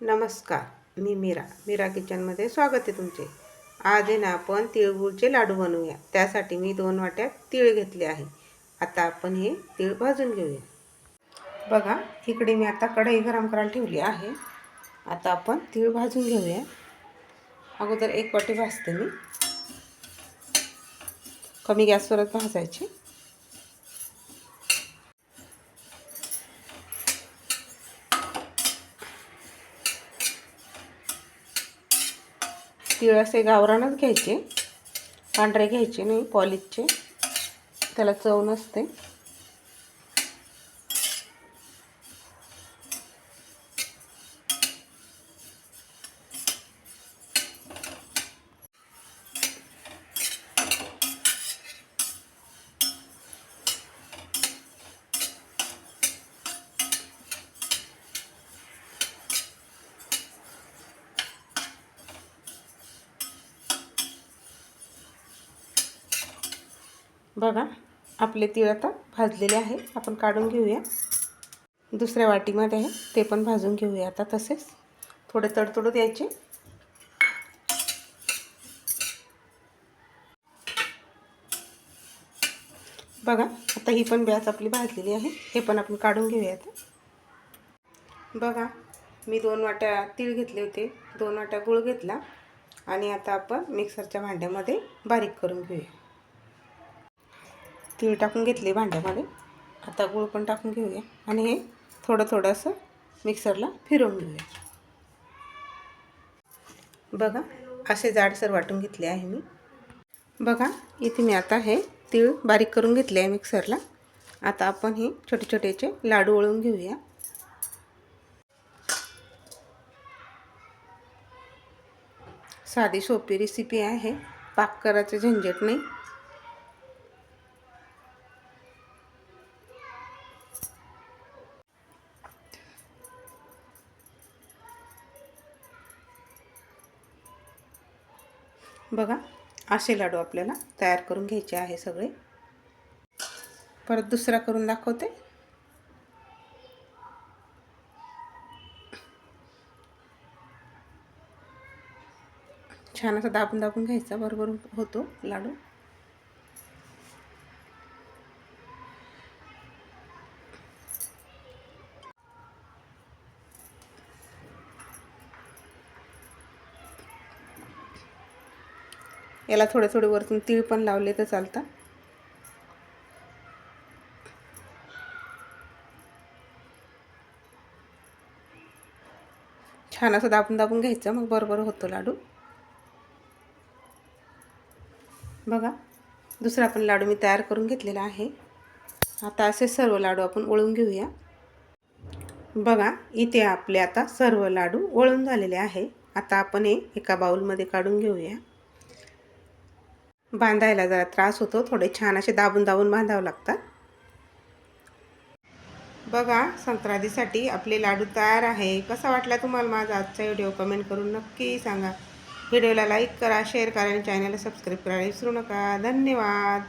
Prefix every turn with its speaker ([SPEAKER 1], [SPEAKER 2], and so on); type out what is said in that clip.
[SPEAKER 1] नमस्कार मी मीरा. मीरा किचनमध्ये स्वागत आहे तुमचे. आज आहे ना आपण तिळगुळचे लाडू बनवूया. त्यासाठी मी दोन वाट्या तीळ घेतले आहे. आता आपण हे तीळ भाजून घेऊया. बघा इकडे मी आता कढई गरम करायला ठेवली आहे. आता आपण तीळ भाजून घेऊया. अगोदर एक वाटी भाजते मी. कमी गॅसवरच भाजायची. तीळ असे गावरानच घ्यायचे. पांढरे घ्यायचे नाही पॉलिशचे. त्याला चव नसते. बघा आपले तीळ आता भाजलेले आहे. आपण काढून घेऊया. दुसऱ्या वाटीमध्ये आहे ते पण भाजून घेऊया आता तसेच. थोडे तडतडू द्यायचे बघा आता ही पण ब्याच आपली भाजलेली आहे. हे पण आपण काढून घेऊया आता. बघा मी दोन वाट्या तीळ घेतले होते. दोन वाट्या गुळ घेतला. आणि आता आपण मिक्सरच्या भांड्यामध्ये बारीक करून घेऊया. तीळ टाकून घेतले भांड्यामध्ये आता गूळ पण टाकून घेऊया. आणि हे थोडं थोडं असं मिक्सरला फिरवून घेऊया. बघा असे जाडसर वाटून घेतले आहे मी. बघा इथे मी आता हे तीळ बारीक करून घेतले आहे मिक्सरला. आता आपण हे छोटे छोटेचे लाडू वळून घेऊया. साधी सोपी रेसिपी आहे. पाक करायचं झंझट नाही. बघा असे लाडू आपल्याला तयार करून घ्यायचे आहे सगळे. परत दुसरा करून दाखवते. छान असं दाबून दाबून घ्यायचा बरोबर होतो लाडू. याला थोडे थोडे वरतून तीळ पण लावले तर चालतात छान असं दाबून दाबून घ्यायचं मग बरोबर होतो लाडू. बघा दुसरा पण लाडू मी तयार करून घेतलेला आहे. आता असे सर्व लाडू आपण वळून घेऊया. बघा इथे आपले आता सर्व लाडू वळून झालेले आहे. आता आपण हे एका बाऊलमध्ये काढून घेऊया. बांधायला जरा त्रास होतो. थोडे छान असे दाबून दाबून बांधावं लागतात. बघा संक्रांतीसाठी आपले लाडू तयार आहे. कसा वाटला तुम्हाला माझा आजचा व्हिडिओ? कमेंट करून नक्की सांगा. व्हिडिओला लाईक करा शेअर करा आणि चॅनलला सबस्क्राईब करायला विसरू नका. धन्यवाद.